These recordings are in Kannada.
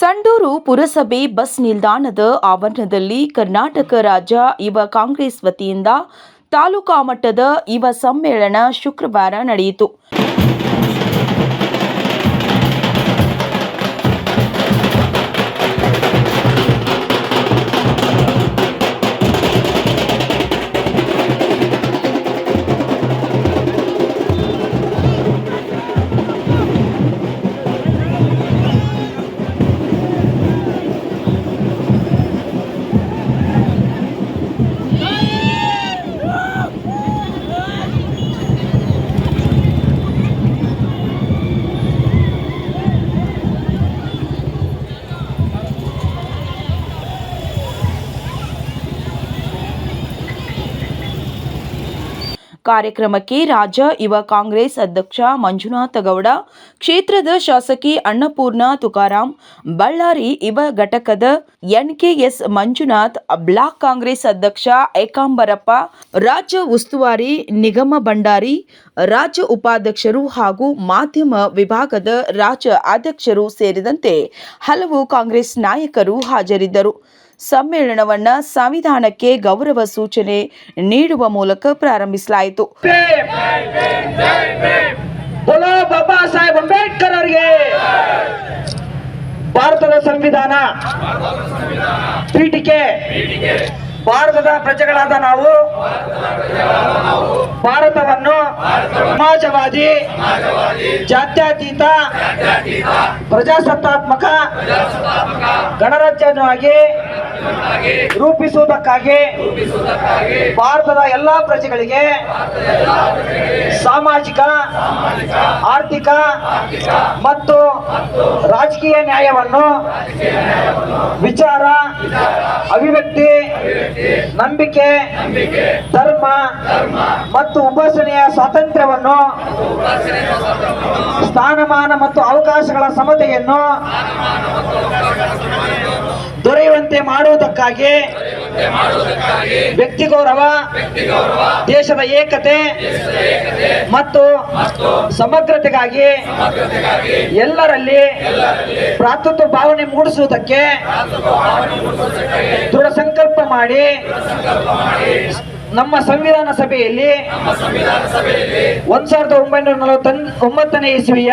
ಸಂಡೂರು ಪುರಸಭೆ ಬಸ್ ನಿಲ್ದಾಣದ ಆವರಣದಲ್ಲಿ ಕರ್ನಾಟಕ ರಾಜ್ಯ ಯುವ ಕಾಂಗ್ರೆಸ್ ವತಿಯಿಂದ ತಾಲೂಕಾ ಮಟ್ಟದ ಯುವ ಸಮ್ಮೇಳನ ಶುಕ್ರವಾರ ನಡೆಯಿತು. ಕಾರ್ಯಕ್ರಮಕ್ಕೆ ರಾಜ್ಯ ಯುವ ಕಾಂಗ್ರೆಸ್ ಅಧ್ಯಕ್ಷ ಮಂಜುನಾಥ ಗೌಡ, ಕ್ಷೇತ್ರದ ಶಾಸಕಿ ಅನ್ನಪೂರ್ಣ ತುಕಾರಾಂ, ಬಳ್ಳಾರಿ ಯುವ ಘಟಕದ ಎನ್ಕೆಎಸ್ ಮಂಜುನಾಥ್, ಬ್ಲಾಕ್ ಕಾಂಗ್ರೆಸ್ ಅಧ್ಯಕ್ಷ ಏಕಾಂಬರಪ್ಪ, ರಾಜ್ಯ ಉಸ್ತುವಾರಿ ನಿಗಮ ಭಂಡಾರಿ, ರಾಜ್ಯ ಉಪಾಧ್ಯಕ್ಷರು ಹಾಗೂ ಮಾಧ್ಯಮ ವಿಭಾಗದ ರಾಜ್ಯ ಅಧ್ಯಕ್ಷರು ಸೇರಿದಂತೆ ಹಲವು ಕಾಂಗ್ರೆಸ್ ನಾಯಕರು ಹಾಜರಿದ್ದರು. ಸಮ್ಮೇಳನವನ್ನ ಸಂವಿಧಾನಕ್ಕೆ ಗೌರವ ಸೂಚನೆ ನೀಡುವ ಮೂಲಕ ಪ್ರಾರಂಭಿಸಲಾಯಿತು. ಬಾಬಾ ಸಾಹೇಬ್ ಅಂಬೇಡ್ಕರ್ ಅವರಿಗೆ ಭಾರತದ ಸಂವಿಧಾನ. ಪೀಠಿಕೆ. ಭಾರತದ ಪ್ರಜೆಗಳಾದ ನಾವು ಭಾರತವನ್ನು ಸಮಾಜವಾದಿ, ಜಾತ್ಯತೀತ, ಪ್ರಜಾಸತ್ತಾತ್ಮಕ, ಗಣರಾಜ್ಯವಾಗಿ ರೂಪಿಸುವುದಕ್ಕಾಗಿ ಭಾರತದ ಎಲ್ಲಾ ಪ್ರಜೆಗಳಿಗೆ ಸಾಮಾಜಿಕ, ಆರ್ಥಿಕ ಮತ್ತು ರಾಜಕೀಯ ನ್ಯಾಯವನ್ನು ವಿಚಾರ, ಅಭಿವ್ಯಕ್ತಿ ನಂಬಿಕೆ ಧರ್ಮ ಮತ್ತು ಉಪಾಸನೆಯ ಸ್ವಾತಂತ್ರ್ಯವನ್ನು ಸ್ಥಾನಮಾನ ಮತ್ತು ಅವಕಾಶಗಳ ಸಮತೆಯನ್ನು ದೊರೆಯುವಂತೆ ಮಾಡುವುದಕ್ಕಾಗಿ ವ್ಯಕ್ತಿ ಗೌರವ ದೇಶದ ಏಕತೆ ಮತ್ತು ಸಮಗ್ರತೆಗಾಗಿ ಎಲ್ಲರಲ್ಲಿ ಪ್ರಾತೃತ್ವ ಭಾವನೆ ಮೂಡಿಸುವುದಕ್ಕೆ ದೃಢ ಸಂಕಲ್ಪ ಮಾಡಿ ನಮ್ಮ ಸಂವಿಧಾನ ಸಭೆಯಲ್ಲಿ ಒಂದ್ ಸಾವಿರದ ಒಂಬೈನೂರ ನಲವತ್ತೊಂಬತ್ತನೇ ಇಸ್ವಿಯ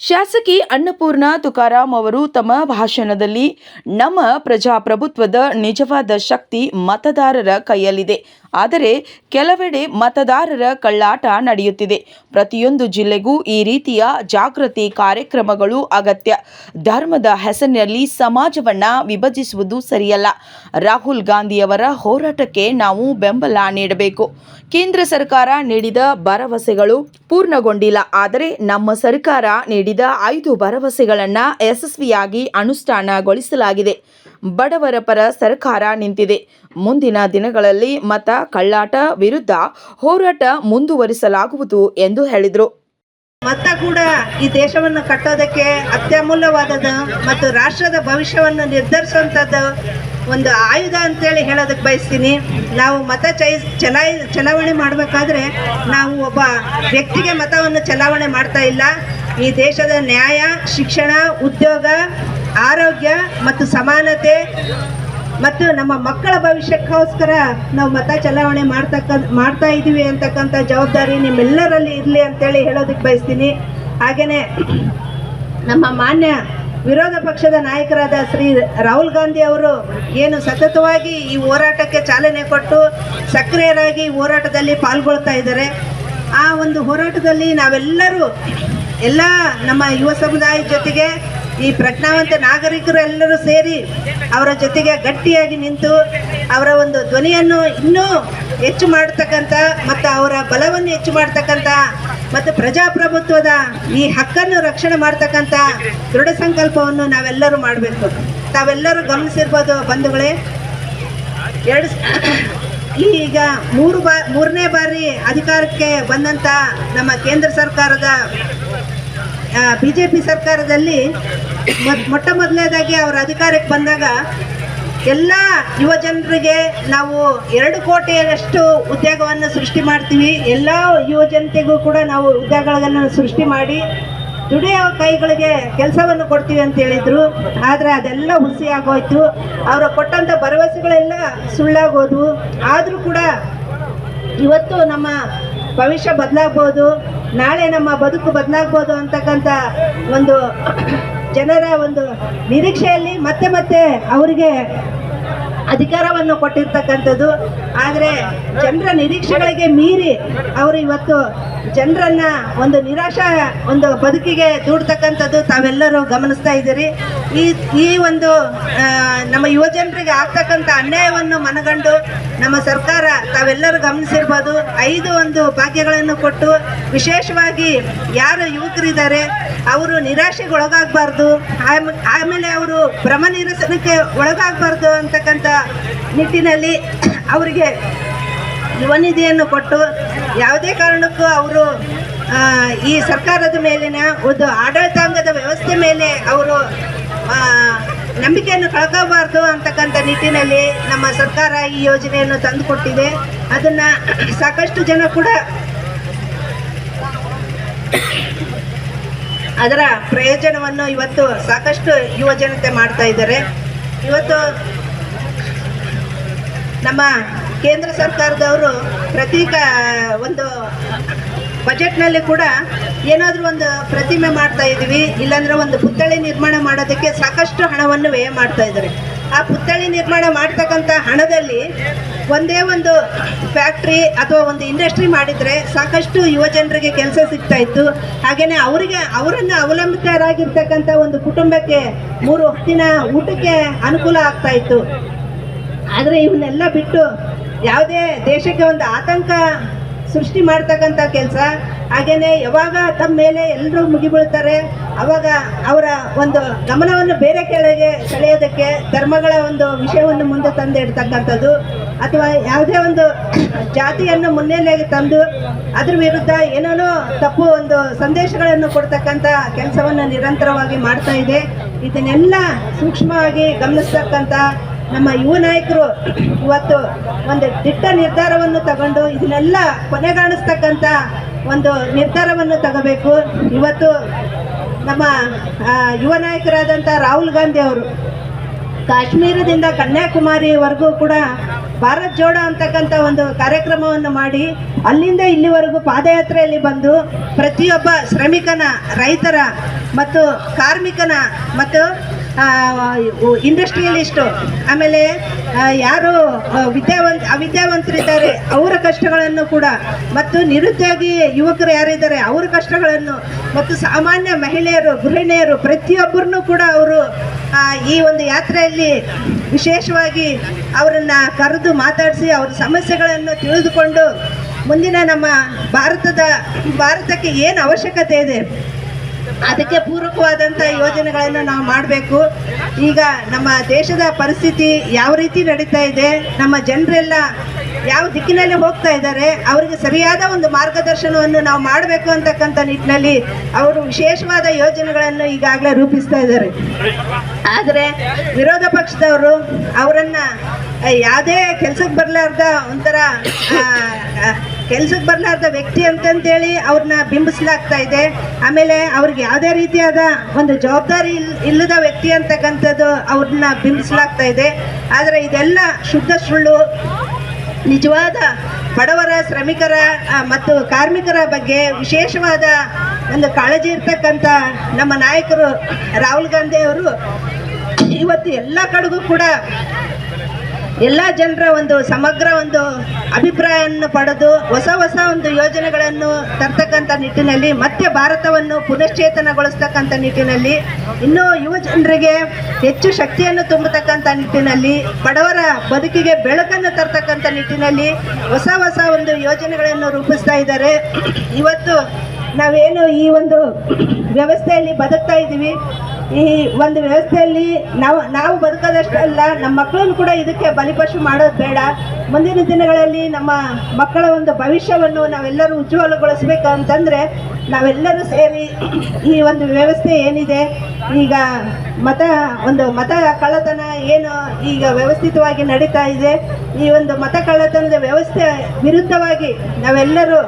ಶಾಸಕಿ ಅನ್ನಪೂರ್ಣ ತುಕಾರಾಂ ಅವರು ತಮ್ಮ ಭಾಷಣದಲ್ಲಿ ನಮ್ಮ ಪ್ರಜಾಪ್ರಭುತ್ವದ ನಿಜವಾದ ಶಕ್ತಿ ಮತದಾರರ ಕೈಯಲ್ಲಿದೆ. ಆದರೆ ಕೆಲವೆಡೆ ಮತದಾರರ ಕಳ್ಳಾಟ ನಡೆಯುತ್ತಿದೆ. ಪ್ರತಿಯೊಂದು ಜಿಲ್ಲೆಗೂ ಈ ರೀತಿಯ ಜಾಗೃತಿ ಕಾರ್ಯಕ್ರಮಗಳು ಅಗತ್ಯ. ಧರ್ಮದ ಹೆಸರಿನಲ್ಲಿ ಸಮಾಜವನ್ನ ವಿಭಜಿಸುವುದು ಸರಿಯಲ್ಲ. ರಾಹುಲ್ ಗಾಂಧಿಯವರ ಹೋರಾಟಕ್ಕೆ ನಾವು ಬೆಂಬಲ ನೀಡಬೇಕು. ಕೇಂದ್ರ ಸರ್ಕಾರ ನೀಡಿದ ಭರವಸೆಗಳು ಪೂರ್ಣಗೊಂಡಿಲ್ಲ. ಆದರೆ ನಮ್ಮ ಸರ್ಕಾರ ನೀಡಿದ ಐದು ಭರವಸೆಗಳನ್ನು ಯಶಸ್ವಿಯಾಗಿ ಅನುಷ್ಠಾನಗೊಳಿಸಲಾಗಿದೆ. ಬಡವರ ಪರ ಸರ್ಕಾರ ನಿಂತಿದೆ. ಮುಂದಿನ ದಿನಗಳಲ್ಲಿ ಮತ ಕಳ್ಳಾಟ ವಿರುದ್ಧ ಹೋರಾಟ ಮುಂದುವರಿಸಲಾಗುವುದು ಎಂದು ಹೇಳಿದರು. ಮತ ಕೂಡ ಈ ದೇಶವನ್ನು ಕಟ್ಟೋದಕ್ಕೆ ಅತ್ಯಮೂಲ್ಯವಾದದ್ದು ಮತ್ತು ರಾಷ್ಟ್ರದ ಭವಿಷ್ಯವನ್ನು ನಿರ್ಧರಿಸುವಂಥದ್ದು ಒಂದು ಆಯುಧ ಅಂತೇಳಿ ಹೇಳೋದಕ್ಕೆ ಬಯಸ್ತೀನಿ. ನಾವು ಮತ ಚೈ ಚಲಾಯಿ ಚಲಾವಣೆ ಮಾಡಬೇಕಾದ್ರೆ ನಾವು ಒಬ್ಬ ವ್ಯಕ್ತಿಗೆ ಮತವನ್ನು ಚಲಾವಣೆ ಮಾಡ್ತಾ ಇಲ್ಲ. ಈ ದೇಶದ ನ್ಯಾಯ, ಶಿಕ್ಷಣ, ಉದ್ಯೋಗ, ಆರೋಗ್ಯ ಮತ್ತು ಸಮಾನತೆ ಮತ್ತು ನಮ್ಮ ಮಕ್ಕಳ ಭವಿಷ್ಯಕ್ಕೋಸ್ಕರ ನಾವು ಮತ ಚಲಾವಣೆ ಮಾಡ್ತಕ್ಕ, ಮಾಡ್ತಾ ಇದ್ದೀವಿ ಅಂತಕ್ಕಂಥ ಜವಾಬ್ದಾರಿ ನಿಮ್ಮೆಲ್ಲರಲ್ಲಿ ಇರಲಿ ಅಂತೇಳಿ ಹೇಳೋದಕ್ಕೆ ಬಯಸ್ತೀನಿ. ಹಾಗೆಯೇ ನಮ್ಮ ಮಾನ್ಯ ವಿರೋಧ ಪಕ್ಷದ ನಾಯಕರಾದ ಶ್ರೀ ರಾಹುಲ್ ಗಾಂಧಿ ಅವರು ಏನು ಸತತವಾಗಿ ಈ ಹೋರಾಟಕ್ಕೆ ಚಾಲನೆ ಕೊಟ್ಟು ಸಕ್ರಿಯರಾಗಿ ಹೋರಾಟದಲ್ಲಿ ಪಾಲ್ಗೊಳ್ತಾ ಇದ್ದಾರೆ. ಆ ಒಂದು ಹೋರಾಟದಲ್ಲಿ ನಾವೆಲ್ಲರೂ ಎಲ್ಲ ನಮ್ಮ ಯುವ ಸಮುದಾಯದ ಜೊತೆಗೆ ಈ ಪ್ರಜ್ಞಾವಂತ ನಾಗರಿಕರೆಲ್ಲರೂ ಸೇರಿ ಅವರ ಜೊತೆಗೆ ಗಟ್ಟಿಯಾಗಿ ನಿಂತು ಅವರ ಒಂದು ಧ್ವನಿಯನ್ನು ಇನ್ನೂ ಹೆಚ್ಚು ಮಾಡತಕ್ಕಂಥ ಮತ್ತು ಅವರ ಬಲವನ್ನು ಹೆಚ್ಚು ಮಾಡ್ತಕ್ಕಂಥ ಮತ್ತು ಪ್ರಜಾಪ್ರಭುತ್ವದ ಈ ಹಕ್ಕನ್ನು ರಕ್ಷಣೆ ಮಾಡ್ತಕ್ಕಂಥ ದೃಢ ಸಂಕಲ್ಪವನ್ನು ನಾವೆಲ್ಲರೂ ಮಾಡಬೇಕು. ತಾವೆಲ್ಲರೂ ಗಮನಿಸಿರ್ಬೋದು ಬಂಧುಗಳೇ. ಎರಡು ಈಗ ಮೂರು ಬಾ, ಮೂರನೇ ಬಾರಿ ಅಧಿಕಾರಕ್ಕೆ ಬಂದಂಥ ನಮ್ಮ ಕೇಂದ್ರ ಸರ್ಕಾರದ ಬಿ ಜೆ ಪಿ ಸರ್ಕಾರದಲ್ಲಿ ಮೊಟ್ಟ ಮೊದಲನೇದಾಗಿ ಅವರ ಅಧಿಕಾರಕ್ಕೆ ಬಂದಾಗ ಎಲ್ಲ ಯುವ ಜನರಿಗೆ ನಾವು ಎರಡು ಕೋಟಿಯಷ್ಟು ಉದ್ಯೋಗವನ್ನು ಸೃಷ್ಟಿ ಮಾಡ್ತೀವಿ. ಎಲ್ಲ ಯುವ ಜನತೆಗೂ ಕೂಡ ನಾವು ಉದ್ಯೋಗಗಳನ್ನು ಸೃಷ್ಟಿ ಮಾಡಿ ದುಡಿಯೋ ಕೈಗಳಿಗೆ ಕೆಲಸವನ್ನು ಕೊಡ್ತೀವಿ ಅಂತ ಹೇಳಿದರು. ಆದರೆ ಅದೆಲ್ಲ ಹುಸಿ ಆಗೋಯ್ತು ಅವರು ಕೊಟ್ಟಂಥ ಭರವಸೆಗಳೆಲ್ಲ ಸುಳ್ಳಾಗೋದು. ಆದರೂ ಕೂಡ ಇವತ್ತು ನಮ್ಮ ಭವಿಷ್ಯ ಬದಲಾಗ್ಬೋದು. ನಾಳೆ ನಮ್ಮ ಬದುಕು ಬದಲಾಗ್ಬೋದು ಅಂತಕ್ಕಂಥ ಒಂದು ಜನರ ಒಂದು ನಿರೀಕ್ಷೆಯಲ್ಲಿ ಮತ್ತೆ ಮತ್ತೆ ಅವರಿಗೆ ಅಧಿಕಾರವನ್ನು ಕೊಟ್ಟಿರ್ತಕ್ಕಂಥದ್ದು. ಆದರೆ ಜನರ ನಿರೀಕ್ಷೆಗಳಿಗೆ ಮೀರಿ ಅವರು ಇವತ್ತು ಜನರನ್ನ ಒಂದು ನಿರಾಶಾ, ಒಂದು ಬದುಕಿಗೆ ದೂಡ್ತಕ್ಕಂಥದ್ದು ತಾವೆಲ್ಲರೂ ಗಮನಿಸ್ತಾ ಇದ್ದೀರಿ. ಈ ಈ ಒಂದು ನಮ್ಮ ಯುವ ಜನರಿಗೆ ಆಗ್ತಕ್ಕಂಥ ಅನ್ಯಾಯವನ್ನು ಮನಗಂಡು ನಮ್ಮ ಸರ್ಕಾರ ತಾವೆಲ್ಲರೂ ಗಮನಿಸಿರ್ಬೋದು. ಐದು ಒಂದು ಭಾಗ್ಯಗಳನ್ನು ಕೊಟ್ಟು ವಿಶೇಷವಾಗಿ ಯಾರು ಯುವಕರಿದ್ದಾರೆ, ಅವರು ನಿರಾಶೆಗೆ ಒಳಗಾಗಬಾರ್ದು. ಆಮೇಲೆ ಅವರು ಭ್ರಮ ನಿರಸನಕ್ಕೆ ಒಳಗಾಗಬಾರ್ದು ಅಂತಕ್ಕಂಥ ನಿಟ್ಟಿನಲ್ಲಿ ಅವರಿಗೆ ಯುವನಿಧಿಯನ್ನು ಕೊಟ್ಟು ಯಾವುದೇ ಕಾರಣಕ್ಕೂ ಅವರು ಈ ಸರ್ಕಾರದ ಮೇಲಿನ ಒಂದು ಆಡಳಿತಾಂಗದ ವ್ಯವಸ್ಥೆ ಮೇಲೆ ಅವರು ನಂಬಿಕೆಯನ್ನು ಕಳ್ಕೋಬಾರ್ದು ಅಂತಕ್ಕಂಥ ನಿಟ್ಟಿನಲ್ಲಿ ನಮ್ಮ ಸರ್ಕಾರ ಈ ಯೋಜನೆಯನ್ನು ತಂದುಕೊಟ್ಟಿದೆ. ಅದನ್ನು ಸಾಕಷ್ಟು ಜನ ಕೂಡ ಅದರ ಪ್ರಯೋಜನವನ್ನು ಇವತ್ತು ಸಾಕಷ್ಟು ಯುವ ಜನತೆ ಮಾಡ್ತಾ ಇದ್ದಾರೆ. ಇವತ್ತು ನಮ್ಮ ಕೇಂದ್ರ ಸರ್ಕಾರದವರು ಪ್ರತಿ ಒಂದು ಬಜೆಟ್ನಲ್ಲಿ ಕೂಡ ಏನಾದರೂ ಒಂದು ಪ್ರತಿಮೆ ಮಾಡ್ತಾ ಇದ್ದೀವಿ, ಇಲ್ಲಾಂದ್ರೆ ಒಂದು ಪುತ್ಥಳಿ ನಿರ್ಮಾಣ ಮಾಡೋದಕ್ಕೆ ಸಾಕಷ್ಟು ಹಣವನ್ನು ವ್ಯಯ ಮಾಡ್ತಾ ಇದ್ದಾರೆ. ಆ ಪುತ್ಥಳಿ ನಿರ್ಮಾಣ ಮಾಡ್ತಕ್ಕಂಥ ಹಣದಲ್ಲಿ ಒಂದೇ ಒಂದು ಫ್ಯಾಕ್ಟ್ರಿ ಅಥವಾ ಒಂದು ಇಂಡಸ್ಟ್ರಿ ಮಾಡಿದರೆ ಸಾಕಷ್ಟು ಯುವ ಜನರಿಗೆ ಕೆಲಸ ಸಿಗ್ತಾ ಇತ್ತು. ಹಾಗೆಯೇ ಅವರಿಗೆ, ಅವರನ್ನು ಅವಲಂಬಿತರಾಗಿರ್ತಕ್ಕಂಥ ಒಂದು ಕುಟುಂಬಕ್ಕೆ ಮೂರು ಹೊತ್ತಿನ ಊಟಕ್ಕೆ ಅನುಕೂಲ ಆಗ್ತಾ ಇತ್ತು. ಆದರೆ ಇವನ್ನೆಲ್ಲ ಬಿಟ್ಟು ಯಾವುದೇ ದೇಶಕ್ಕೆ ಒಂದು ಆತಂಕ ಸೃಷ್ಟಿ ಮಾಡ್ತಕ್ಕಂಥ ಕೆಲಸ ಹಾಗೆಯೇ ಯಾವಾಗ ತಮ್ಮ ಮೇಲೆ ಎಲ್ಲರೂ ಮುಗಿಬೀಳ್ತಾರೆ, ಅವಾಗ ಅವರ ಒಂದು ಗಮನವನ್ನು ಬೇರೆ ಕೆಳಗೆ ಸೆಳೆಯೋದಕ್ಕೆ ಧರ್ಮಗಳ ಒಂದು ವಿಷಯವನ್ನು ಮುಂದೆ ತಂದು ಇಡ್ತಕ್ಕಂಥದ್ದು ಅಥವಾ ಯಾವುದೇ ಒಂದು ಜಾತಿಯನ್ನು ಮುನ್ನೆಲೆಗೆ ತಂದು ಅದ್ರ ವಿರುದ್ಧ ಏನೇನೋ ತಪ್ಪು ಒಂದು ಸಂದೇಶಗಳನ್ನು ಕೊಡ್ತಕ್ಕಂಥ ಕೆಲಸವನ್ನು ನಿರಂತರವಾಗಿ ಮಾಡ್ತಾ ಇದೆ. ಇದನ್ನೆಲ್ಲ ಸೂಕ್ಷ್ಮವಾಗಿ ಗಮನಿಸ್ತಕ್ಕಂಥ ನಮ್ಮ ಯುವ ನಾಯಕರು ಇವತ್ತು ಒಂದು ದಿಟ್ಟ ನಿರ್ಧಾರವನ್ನು ತಗೊಂಡು ಇದನ್ನೆಲ್ಲ ಕೊನೆಗಾಣಿಸ್ತಕ್ಕಂಥ ಒಂದು ನಿರ್ಧಾರವನ್ನು ತಗೋಬೇಕು. ಇವತ್ತು ನಮ್ಮ ಯುವ ನಾಯಕರಾದಂಥ ರಾಹುಲ್ ಗಾಂಧಿ ಅವರು ಕಾಶ್ಮೀರದಿಂದ ಕನ್ಯಾಕುಮಾರಿವರೆಗೂ ಕೂಡ ಭಾರತ್ ಜೋಡೋ ಅಂತಕ್ಕಂಥ ಒಂದು ಕಾರ್ಯಕ್ರಮವನ್ನು ಮಾಡಿ ಅಲ್ಲಿಂದ ಇಲ್ಲಿವರೆಗೂ ಪಾದಯಾತ್ರೆಯಲ್ಲಿ ಬಂದು ಪ್ರತಿಯೊಬ್ಬ ಶ್ರಮಿಕನ, ರೈತರ ಮತ್ತು ಕಾರ್ಮಿಕನ ಮತ್ತು ಇಂಡಸ್ಟ್ರಿಯಲಿಸ್ಟು ಆಮೇಲೆ ಯಾರು ವಿದ್ಯಾವಂತ, ಅವಿದ್ಯಾವಂತರಿದ್ದಾರೆ, ಅವರ ಕಷ್ಟಗಳನ್ನು ಕೂಡ. ಮತ್ತು ನಿರುದ್ಯೋಗಿ ಯುವಕರು ಯಾರಿದ್ದಾರೆ, ಅವರ ಕಷ್ಟಗಳನ್ನು. ಮತ್ತು ಸಾಮಾನ್ಯ ಮಹಿಳೆಯರು, ಗೃಹಿಣಿಯರು, ಪ್ರತಿಯೊಬ್ಬರನ್ನು ಕೂಡ ಅವರು ಈ ಒಂದು ಯಾತ್ರೆಯಲ್ಲಿ ವಿಶೇಷವಾಗಿ ಅವರನ್ನು ಕರೆದು ಮಾತಾಡಿಸಿ ಅವ್ರ ಸಮಸ್ಯೆಗಳನ್ನು ತಿಳಿದುಕೊಂಡು ಮುಂದಿನ ನಮ್ಮ ಭಾರತದ, ಭಾರತಕ್ಕೆ ಏನು ಅವಶ್ಯಕತೆ ಇದೆ? ಅದಕ್ಕೆ ಪೂರಕವಾದಂಥ ಯೋಜನೆಗಳನ್ನು ನಾವು ಮಾಡಬೇಕು. ಈಗ ನಮ್ಮ ದೇಶದ ಪರಿಸ್ಥಿತಿ ಯಾವ ರೀತಿ ನಡೀತಾ ಇದೆ, ನಮ್ಮ ಜನರೆಲ್ಲ ಯಾವ ದಿಕ್ಕಿನಲ್ಲಿ ಹೋಗ್ತಾ ಇದ್ದಾರೆ, ಅವರಿಗೆ ಸರಿಯಾದ ಒಂದು ಮಾರ್ಗದರ್ಶನವನ್ನು ನಾವು ಮಾಡಬೇಕು ಅಂತಕ್ಕಂಥ ನಿಟ್ಟಿನಲ್ಲಿ ಅವರು ವಿಶೇಷವಾದ ಯೋಜನೆಗಳನ್ನು ಈಗಾಗಲೇ ರೂಪಿಸ್ತಾ ಇದ್ದಾರೆ. ಆದರೆ ವಿರೋಧ ಪಕ್ಷದವರು ಅವರನ್ನು ಯಾವುದೇ ಕೆಲಸಕ್ಕೆ ಬರಲಾರ್ದ ಒಂಥರ ಕೆಲ್ಸಕ್ಕೆ ಬರಲಾರ್ದ ವ್ಯಕ್ತಿ ಅಂತಂತೇಳಿ ಅವ್ರನ್ನ ಬಿಂಬಿಸಲಾಗ್ತಾ ಇದೆ. ಆಮೇಲೆ ಅವ್ರಿಗೆ ಯಾವುದೇ ರೀತಿಯಾದ ಒಂದು ಜವಾಬ್ದಾರಿ ಇಲ್ಲದ ವ್ಯಕ್ತಿ ಅಂತಕ್ಕಂಥದ್ದು ಅವ್ರನ್ನ ಬಿಂಬಿಸಲಾಗ್ತಾ ಇದೆ. ಆದರೆ ಇದೆಲ್ಲ ಶುದ್ಧ ಸುಳ್ಳು. ನಿಜವಾದ ಬಡವರ, ಶ್ರಮಿಕರ ಮತ್ತು ಕಾರ್ಮಿಕರ ಬಗ್ಗೆ ವಿಶೇಷವಾದ ಒಂದು ಕಾಳಜಿ ಇರ್ತಕ್ಕಂಥ ನಮ್ಮ ನಾಯಕರು ರಾಹುಲ್ ಗಾಂಧಿ ಅವರು, ಇವತ್ತು ಎಲ್ಲ ಕಡೆಗೂ ಕೂಡ ಎಲ್ಲ ಜನರ ಒಂದು ಸಮಗ್ರ ಒಂದು ಅಭಿಪ್ರಾಯವನ್ನು ಪಡೆದು ಹೊಸ ಹೊಸ ಒಂದು ಯೋಜನೆಗಳನ್ನು ತರ್ತಕ್ಕಂಥ ನಿಟ್ಟಿನಲ್ಲಿ, ಮತ್ತೆ ಭಾರತವನ್ನು ಪುನಶ್ಚೇತನಗೊಳಿಸ್ತಕ್ಕಂಥ ನಿಟ್ಟಿನಲ್ಲಿ, ಇನ್ನೂ ಯುವ ಜನರಿಗೆ ಹೆಚ್ಚು ಶಕ್ತಿಯನ್ನು ತುಂಬತಕ್ಕಂಥ ನಿಟ್ಟಿನಲ್ಲಿ, ಬಡವರ ಬದುಕಿಗೆ ಬೆಳಕನ್ನು ತರ್ತಕ್ಕಂಥ ನಿಟ್ಟಿನಲ್ಲಿ ಹೊಸ ಹೊಸ ಒಂದು ಯೋಜನೆಗಳನ್ನು ರೂಪಿಸ್ತಾ ಇದ್ದಾರೆ. ಇವತ್ತು ನಾವೇನು ಈ ಒಂದು ವ್ಯವಸ್ಥೆಯಲ್ಲಿ ಬದುಕ್ತಾ ಇದ್ದೀವಿ. ಈ ಒಂದು ವ್ಯವಸ್ಥೆಯಲ್ಲಿ ನಾವು ನಾವು ಬದುಕೋದಷ್ಟಲ್ಲ ನಮ್ಮ ಮಕ್ಕಳನ್ನು ಕೂಡ ಇದಕ್ಕೆ ಬಲಿಪಶು ಮಾಡೋದು ಬೇಡ. ಮುಂದಿನ ದಿನಗಳಲ್ಲಿ ನಮ್ಮ ಮಕ್ಕಳ ಒಂದು ಭವಿಷ್ಯವನ್ನು ನಾವೆಲ್ಲರೂ ಉಜ್ವಲಗೊಳಿಸ್ಬೇಕು ಅಂತಂದರೆ ನಾವೆಲ್ಲರೂ ಸೇರಿ ಈ ಒಂದು ವ್ಯವಸ್ಥೆ ಏನಿದೆ, ಈಗ ಮತ, ಒಂದು ಮತ ಕಳ್ಳತನ ಏನು ಈಗ ವ್ಯವಸ್ಥಿತವಾಗಿ ನಡೀತಾ ಇದೆ, ಈ ಒಂದು ಮತ ಕಳ್ಳತನದ ವ್ಯವಸ್ಥೆ ವಿರುದ್ಧವಾಗಿ ನಾವೆಲ್ಲರೂ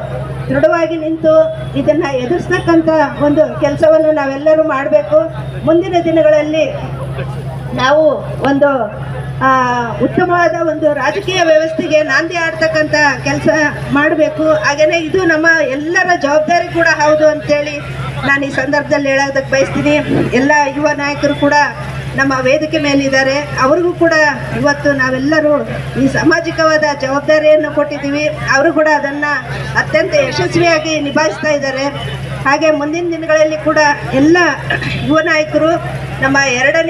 ದೃಢವಾಗಿ ನಿಂತು ಇದನ್ನು ಎದುರಿಸ್ತಕ್ಕಂಥ ಒಂದು ಕೆಲಸವನ್ನು ನಾವೆಲ್ಲರೂ ಮಾಡಬೇಕು. ಮುಂದಿನ ದಿನಗಳಲ್ಲಿ ನಾವು ಒಂದು ಉತ್ತಮವಾದ ಒಂದು ರಾಜಕೀಯ ವ್ಯವಸ್ಥೆಗೆ ನಾಂದಿ ಆಡ್ತಕ್ಕಂಥ ಕೆಲಸ ಮಾಡಬೇಕು. ಹಾಗೇನೆ ಇದು ನಮ್ಮ ಎಲ್ಲರ ಜವಾಬ್ದಾರಿ ಕೂಡ ಹೌದು ಅಂತೇಳಿ ನಾನು ಈ ಸಂದರ್ಭದಲ್ಲಿ ಹೇಳೋದಕ್ಕೆ ಬಯಸ್ತೀನಿ. ಎಲ್ಲ ಯುವ ನಾಯಕರು ಕೂಡ ನಮ್ಮ ವೇದಿಕೆ ಮೇಲಿದ್ದಾರೆ. ಅವ್ರಿಗೂ ಕೂಡ ಇವತ್ತು ನಾವೆಲ್ಲರೂ ಈ ಸಾಮಾಜಿಕವಾದ ಜವಾಬ್ದಾರಿಯನ್ನು ಕೊಟ್ಟಿದ್ದೀವಿ. ಅವರು ಕೂಡ ಅದನ್ನು ಅತ್ಯಂತ ಯಶಸ್ವಿಯಾಗಿ ನಿಭಾಯಿಸ್ತಾ ಇದ್ದಾರೆ. ಹಾಗೆ ಮುಂದಿನ ದಿನಗಳಲ್ಲಿ ಕೂಡ ಎಲ್ಲ ಯುವ ನಾಯಕರು ನಮ್ಮ ಎರಡನೇ